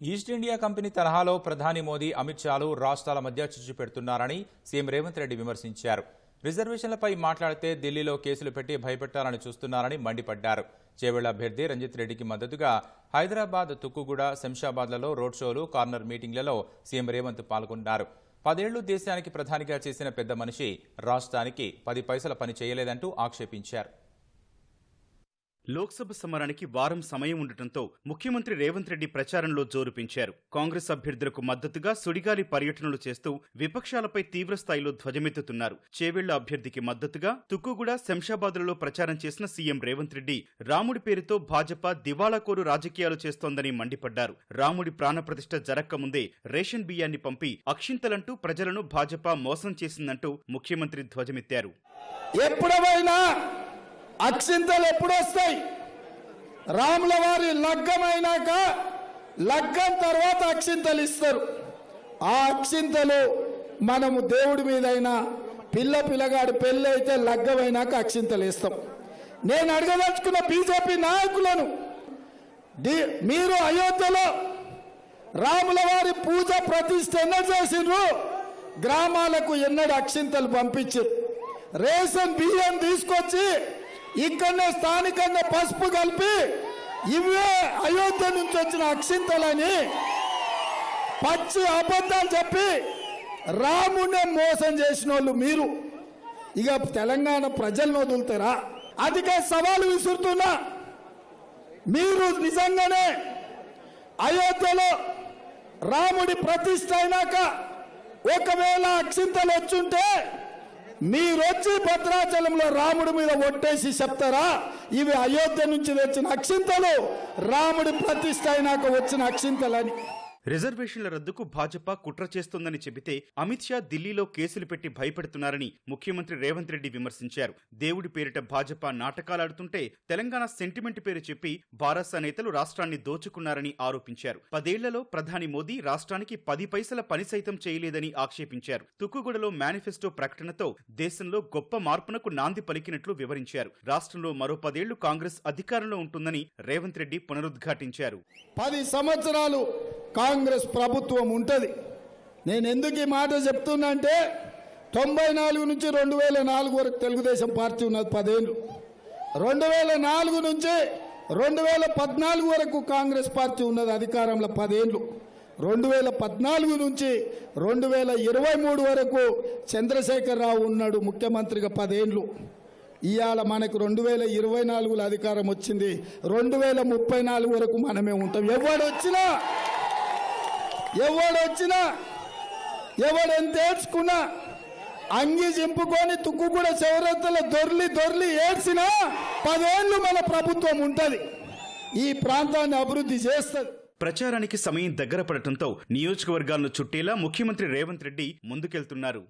East India company తరహాలో ప్రధాని మోదీ అమిత్ షాలు రాష్ట్రాల మధ్య చిచ్చు పెడుతున్నారని సీఎం రేవంత్ రెడ్డి విమర్శించారు. రిజర్వేషన్లపై మాట్లాడితే ఢిల్లీలో కేసులు పెట్టి భయపెట్టాలని చూస్తున్నారని మండిపడ్డారు. చేవెళ్ళ అభ్యర్థి రంజిత్ రెడ్డికి మద్దతుగా హైదరాబాద్ తుక్కుగూడ శంషాబాద్లలో రోడ్ షోలు కార్నర్ మీటింగ్లలో సీఎం రేవంత్ పాల్గొన్నారు. పదేళ్ళు దేశానికి ప్రధానిగా చేసిన పెద్ద మనిషి రాష్ట్రానికి పది పైసల పని చేయలేదంటూ ఆక్షేపించారు. లోక్సభ సమరానికి వారం సమయం ఉండటంతో ముఖ్యమంత్రి రేవంత్ రెడ్డి ప్రచారంలో జోరు పెంచారు. కాంగ్రెస్ అభ్యర్థులకు మద్దతుగా సుడిగాలి పర్యటనలు చేస్తూ విపక్షాలపై తీవ్రస్థాయిలో ధ్వజమెత్తుతున్నారు. చేవెళ్ళ అభ్యర్థికి మద్దతుగా తుక్కుగూడ శంషాబాద్లలో ప్రచారం చేసిన సీఎం రేవంత్ రెడ్డి రాముడి పేరుతో భాజపా దివాళాకోరు రాజకీయాలు చేస్తోందని మండిపడ్డారు. రాముడి ప్రాణప్రతిష్ఠ జరక్కముందే రేషన్ బియ్యాన్ని పంపి అక్షింతలంటూ ప్రజలను భాజపా మోసం చేసిందంటూ ముఖ్యమంత్రి ధ్వజమెత్తారు. ఎప్పుడైనా అక్షింతలు ఎప్పుడొస్తాయి? రాముల వారి లగ్గమైనాక లగ్గం తర్వాత అక్షింతలు ఇస్తారు. ఆ అక్షింతలు మనము దేవుడి మీదైనా పిల్ల పిల్లగాడు పెళ్ళి అయితే లగ్గమైనాక అక్షింతలు ఇస్తాం నేను అడగదలుచుకున్న బీజేపీ నాయకులను మీరు అయోధ్యలో రాముల వారి పూజ ప్రతిష్ఠ ఎన్నడు చేసిండ్రు? గ్రామాలకు ఎన్నడు అక్షింతలు పంపించారు రేషన్ బియ్యం తీసుకొచ్చి ఇక్కడనే స్థానికంగా పసుపు కలిపి ఇవే అయోధ్య నుంచి వచ్చిన అక్షింతలని పచ్చి అబద్ధాలు చెప్పి రామునే మోసం చేసిన వాళ్ళు మీరు. ఇక తెలంగాణ ప్రజలను వదులుతారా? అదికే సవాలు విసురుతున్నా. మీరు నిజంగానే అయోధ్యలో రాముడి ప్రతిష్ట అయినాక ఒకవేళ అక్షింతలు వచ్చుంటే మీరొచ్చి భద్రాచలంలో రాముడి మీద ఒట్టేసి చెప్తారా? ఇవి అయోధ్య నుంచి వచ్చిన అక్షింతలు. రాముడి ప్రతిష్ట అయినాక వచ్చిన అక్షింతలని. రిజర్వేషన్ల రద్దుకు భాజపా కుట్ర చేస్తోందని చెబితే అమిత్ షా ఢిల్లీలో కేసులు పెట్టి భయపెడుతున్నారని ముఖ్యమంత్రి రేవంత్ రెడ్డి విమర్శించారు. దేవుడి పేరిట భాజపా నాటకాలాడుతుంటే తెలంగాణ సెంటిమెంట్ పేరు చెప్పి భారస నేతలు రాష్ట్రాన్ని దోచుకున్నారని ఆరోపించారు. పదేళ్ళలో ప్రధాని మోదీ రాష్ట్రానికి పది పైసల పని సైతం చేయలేదని ఆక్షేపించారు. తుక్కుగూడలో మేనిఫెస్టో ప్రకటనతో దేశంలో గొప్ప మార్పునకు నాంది పలికినట్లు వివరించారు. రాష్ట్రంలో మరో పదేళ్ళు కాంగ్రెస్ అధికారంలో ఉంటుందని రేవంత్ రెడ్డి పునరుద్ఘాటించారు. పది సంవత్సరాలు కాంగ్రెస్ ప్రభుత్వం ఉంటుంది. నేను ఎందుకు ఈ మాట చెప్తున్నా అంటే తొంభై నాలుగు నుంచి రెండు వేల నాలుగు వరకు తెలుగుదేశం పార్టీ ఉన్నది పదేళ్ళు. రెండు వేల నాలుగు నుంచి రెండు వేల పద్నాలుగు వరకు కాంగ్రెస్ పార్టీ ఉన్నది అధికారంలో పదేళ్ళు. రెండు వేల పద్నాలుగు నుంచి రెండు వేల ఇరవై మూడు వరకు చంద్రశేఖరరావు ఉన్నాడు ముఖ్యమంత్రిగా పదేళ్ళు. ఇవాళ మనకు రెండు వేల ఇరవై నాలుగులో అధికారం వచ్చింది. రెండు వేల ముప్పై నాలుగు వరకు మనమే ఉంటాం. ఎవడు వచ్చినా ఎవడు వచ్చినా ఎవడు ఏడ్చుకున్నా అంగి చింపుకొని తుక్కు కూడా చివరతల దొర్లి దొర్లి ఏడ్చినా పదేళ్ళు మన ప్రభుత్వం ఉంటుంది. ఈ ప్రాంతాన్ని అభివృద్ధి చేస్తుంది. ప్రచారానికి సమయం దగ్గర పడటంతో నియోజకవర్గాలను చుట్టేలా ముఖ్యమంత్రి రేవంత్ రెడ్డి ముందుకెళ్తున్నారు.